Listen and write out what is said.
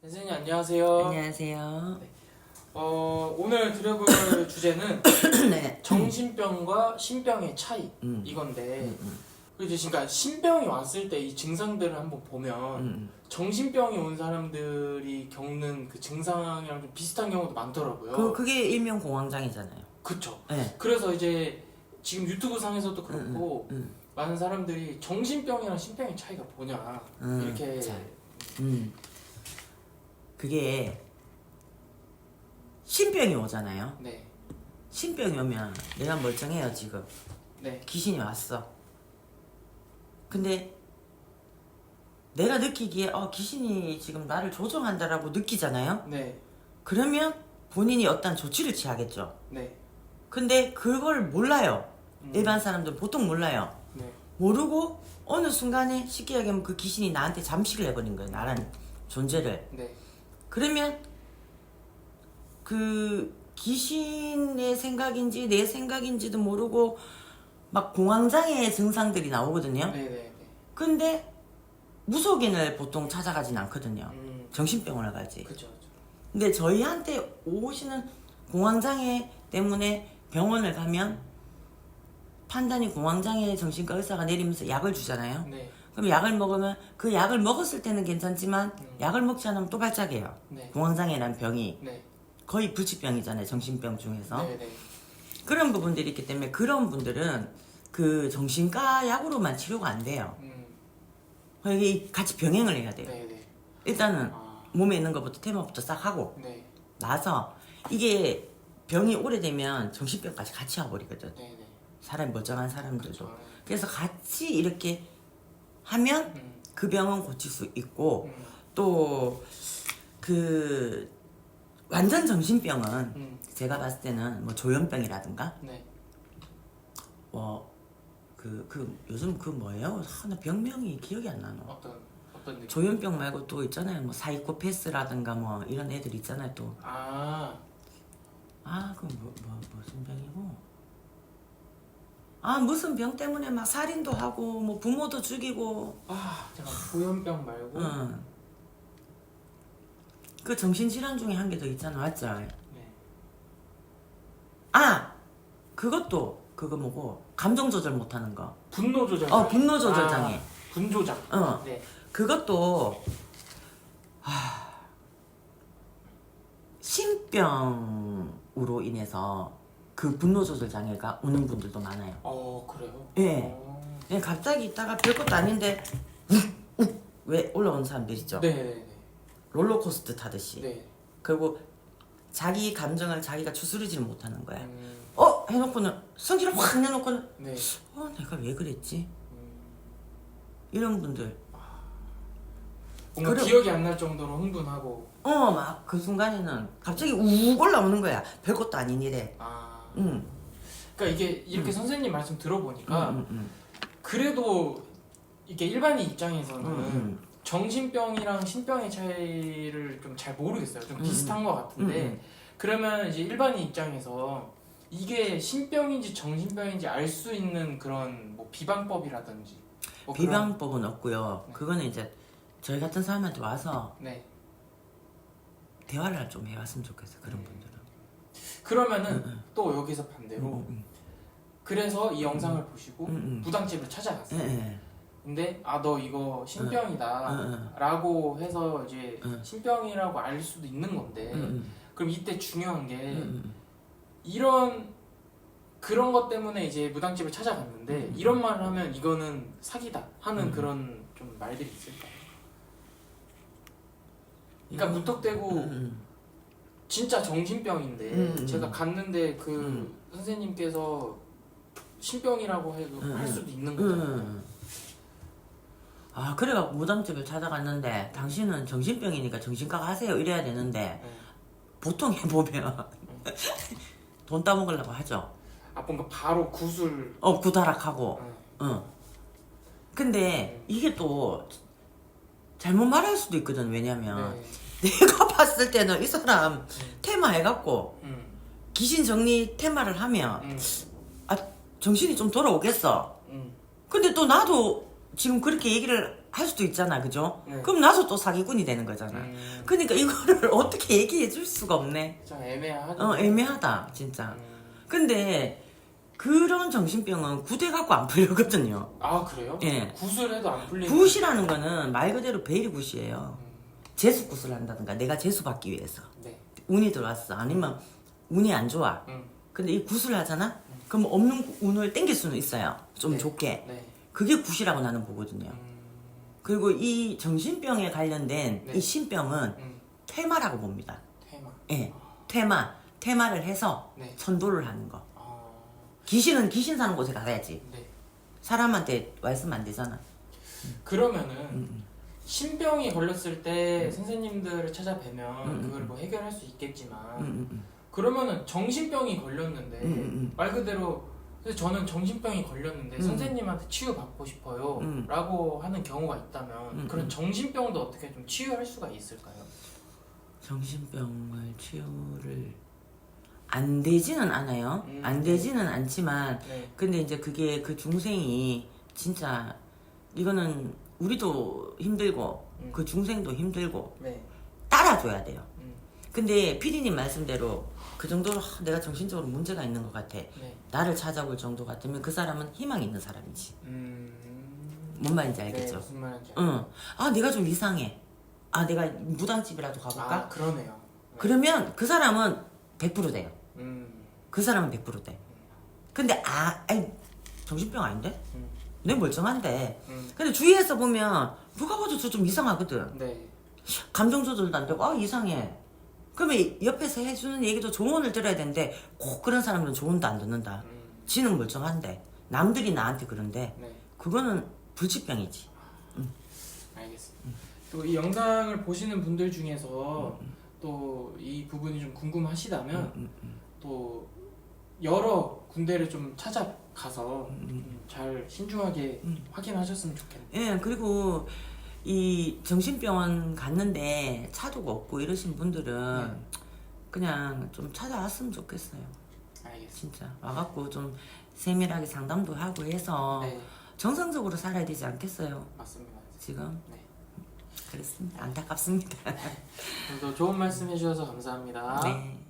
선생님 안녕하세요. 안녕하세요. 어, 오늘 드려볼 주제는 네. 정신병과 신병의 차이 음. 이건데 음, 음, 그래서 그러니까 신병이 왔을 때 이 증상들을 한번 보면 음. 정신병이 온 사람들이 겪는 그 증상이랑 좀 비슷한 경우도 많더라고요. 그 그게 일명 공황장애잖아요. 그쵸. 네. 그래서 이제 지금 유튜브 상에서도 그렇고 음, 많은 사람들이 정신병이랑 신병의 차이가 뭐냐 음. 이렇게 자, 음. 그게 신병이 오잖아요. 네, 신병이 오면 내가 멀쩡해요 지금. 네, 귀신이 왔어. 근데 내가 느끼기에 어 귀신이 지금 나를 조종한다라고 느끼잖아요. 네, 그러면 본인이 어떤 조치를 취하겠죠. 네, 근데 그걸 몰라요. 음. 일반 사람들은 보통 몰라요. 네, 모르고 어느 순간에 쉽게 얘기하면 그 귀신이 나한테 잠식을 해버린 거예요. 나라는 존재를. 네, 그러면 그 귀신의 생각인지 내 생각인지도 모르고 막 공황장애 증상들이 나오거든요. 네, 네, 네. 근데 무속인을 보통 찾아가진 않거든요. 음, 정신병원을 가지. 그죠. 근데 저희한테 오시는 공황장애 때문에 병원을 가면 판단이 공황장애 정신과 의사가 내리면서 약을 주잖아요. 네, 그럼 약을 먹으면 그 약을 먹었을 때는 괜찮지만 음. 약을 먹지 않으면 또 발작해요. 네, 공황장애라는 병이 네, 거의 불치병이잖아요. 정신병 중에서. 네, 네. 그런 부분들이 있기 때문에 그런 분들은 그 정신과 약으로만 치료가 안 돼요. 음, 이게 같이 병행을 해야 돼요. 네, 네. 일단은 아, 몸에 있는 것부터 테마부터 싹 하고 네, 나서 이게 병이 오래되면 정신병까지 같이 와버리거든. 네, 네. 사람 멀쩡한 사람들도. 그렇죠. 그래서 같이 이렇게 하면 음, 그 병은 고칠 수 있고 음, 또그 완전 정신병은 음, 제가 봤을 때는 뭐 조현병이라든가 네. 뭐그그 요즘 그 뭐예요 하나 병명이 기억이 안 나노. 어떤 어떤 느낌? 조현병 말고 또 있잖아요 뭐 사이코패스라든가 뭐 이런 애들 있잖아요 또 아, 아, 그 뭐, 뭐, 무슨 병이고? 아, 무슨 병 때문에 막 살인도 하고, 뭐 부모도 죽이고, 아, 잠깐 조현병 말고. 응. 그 정신질환 중에 한 개 더 있잖아, 맞죠? 네. 아! 그것도, 그거 뭐고, 감정 조절 못 하는 거. 분노 조절. 어, 분노 조절 아, 장애. 분조장. 어. 네. 그것도, 하, 신병으로 인해서 그 분노 조절 장애가 오는 분들도 많아요. 어, 그래요? 예. 어. 그냥 갑자기 있다가 별것도 아닌데 왜 올라오는 사람들 있죠? 네, 네, 롤러코스터 타듯이. 네. 네. 그리고 자기 감정을 자기가 추스르지를 못하는 거야. 음, 어 해놓고는 성질을 확 내놓고는 네. 어 내가 왜 그랬지? 음, 이런 분들 뭔가 그래. 기억이 안 날 정도로 흥분하고. 어 막 그 순간에는 갑자기 욱 올라오는 거야. 별것도 아닌 일에. 아. 응. 그러니까 이게 이렇게 선생님 말씀 들어보니까 응, 응, 그래도 이게 일반인 입장에서는 응, 응, 정신병이랑 신병의 차이를 좀 잘 모르겠어요. 좀 음, 비슷한 것 같은데 음, 그러면 이제 일반인 입장에서 이게 신병인지 정신병인지 알 수 있는 그런 뭐 비방법이라든지 뭐 비방법은 없고요. 네. 그거는 이제 저희 같은 사람한테 와서 네 대화를 좀 해왔으면 좋겠어. 그런 음. 분들은. 그러면은 응, 응, 또 여기서 반대로 응, 응, 그래서 이 영상을 보시고 응, 응. 부당집을 찾아갔어요. 예, 예. 근데 아 너 이거 신병이다. 라고 해서 이제 응. 신병이라고 알 수도 있는 건데 그럼 이때 중요한 게. 이런 그런 것 때문에 이제 무당집을 찾아갔는데 음. 이런 말을 하면 이거는 사기다 하는 음. 그런 좀 말들이 있을까요? 그러니까 무턱대고. 진짜 정신병인데 음. 제가 갔는데 그 음. 선생님께서 신병이라고 해도 음. 할 수도 있는 응, 거잖아요. 응. 아 그래갖고 무당집을 찾아갔는데 당신은 정신병이니까 정신과 가세요 이래야 되는데 네. 보통 해보면 돈 따먹으려고 하죠 아 뭔가 바로 구술 어 구다락하고 네. 응. 근데 이게 또 잘못 말할 수도 있거든 왜냐면 네. 내가 봤을 때는 이 사람 테마 해갖고 음. 귀신 정리 테마를 하면 음. 아 정신이 좀 돌아오겠어 음. 근데 또 나도 지금 그렇게 얘기를 할 수도 있잖아, 그죠? 네. 그럼 나도 또 사기꾼이 되는 거잖아. 음, 그러니까 이거를 어떻게 얘기해 줄 수가 없네. 좀 애매하죠. 어, 애매하다, 진짜. 음, 근데 그런 정신병은 구대 갖고 안 풀리거든요. 아 그래요? 예. 굿을 해도 안 풀리는. 굿이라는 거는 말 그대로 베일 굿이에요. 음, 재수 굿을 한다든가 내가 재수 받기 위해서 네. 운이 들어왔어. 아니면 운이 안 좋아. 음, 근데 이 굿을 하잖아? 그럼 없는 운을 땡길 수는 있어요. 좀 네. 좋게. 네. 그게 굿이라고 나는 보거든요. 음, 그리고 이 정신병에 관련된 네. 이 신병은 음, 퇴마라고 봅니다. 테마. 예. 퇴마. 퇴마를 해서 네. 선도를 하는 거. 아, 귀신은 귀신 사는 곳에 가야지. 네. 사람한테 와 있으면 안 되잖아. 그러면은 음, 신병이 걸렸을 때 선생님들을 찾아뵈면 음, 그걸 음. 뭐 해결할 수 있겠지만 음, 음, 음. 그러면은 정신병이 걸렸는데 음, 음. 말 그대로 그래서 저는 정신병이 걸렸는데 음. 선생님한테 치유 받고 싶어요 음. 라고 하는 경우가 있다면 음, 그런 음. 정신병도 어떻게 좀 치유할 수가 있을까요? 정신병을 치유를 안 되지는 않아요. 음. 안 되지는 않지만 네. 근데 이제 그게 그 중생이 진짜 이거는 우리도 힘들고 음. 그 중생도 힘들고 네. 따라줘야 돼요. 음. 근데 피디님 말씀대로 그 정도로 하, 내가 정신적으로 문제가 있는 것 같아. 네. 나를 찾아올 정도 같으면 그 사람은 희망 있는 사람이지. 음. 뭔 말인지 네, 알겠죠? 무슨 말인지 응. 아 내가 좀 이상해. 아 내가 무당집이라도 가볼까? 아 그러네요. 네. 그러면 그 사람은 100% 돼요. 음. 그 사람은 100% 돼. 근데 아, 아이 정신병 아닌데? 음. 내 멀쩡한데. 음. 근데 주위에서 보면 누가 봐도 저 좀 이상하거든. 네. 감정 조절도 안 되고 아 이상해. 그러면 옆에서 해주는 얘기도 조언을 들어야 되는데 꼭 그런 사람들은 조언도 안 듣는다. 음. 지는 멀쩡한데 남들이 나한테 그런데 네. 그거는 불치병이지. 알겠습니다. 또이 영상을 보시는 분들 중에서 또이 부분이 좀 궁금하시다면 음, 또 여러 군데를 좀 찾아가서 음, 잘 신중하게 확인하셨으면 좋겠네요. 예 그리고 이 정신병원 갔는데 차도가 없고 이러신 분들은 네. 그냥 좀 찾아왔으면 좋겠어요. 알겠습니다. 진짜 와갖고 좀 세밀하게 상담도 하고 해서 네, 정상적으로 살아야 되지 않겠어요 맞습니다. 지금 네. 그렇습니다 안타깝습니다 오늘도 좋은 말씀 해주셔서 감사합니다. 네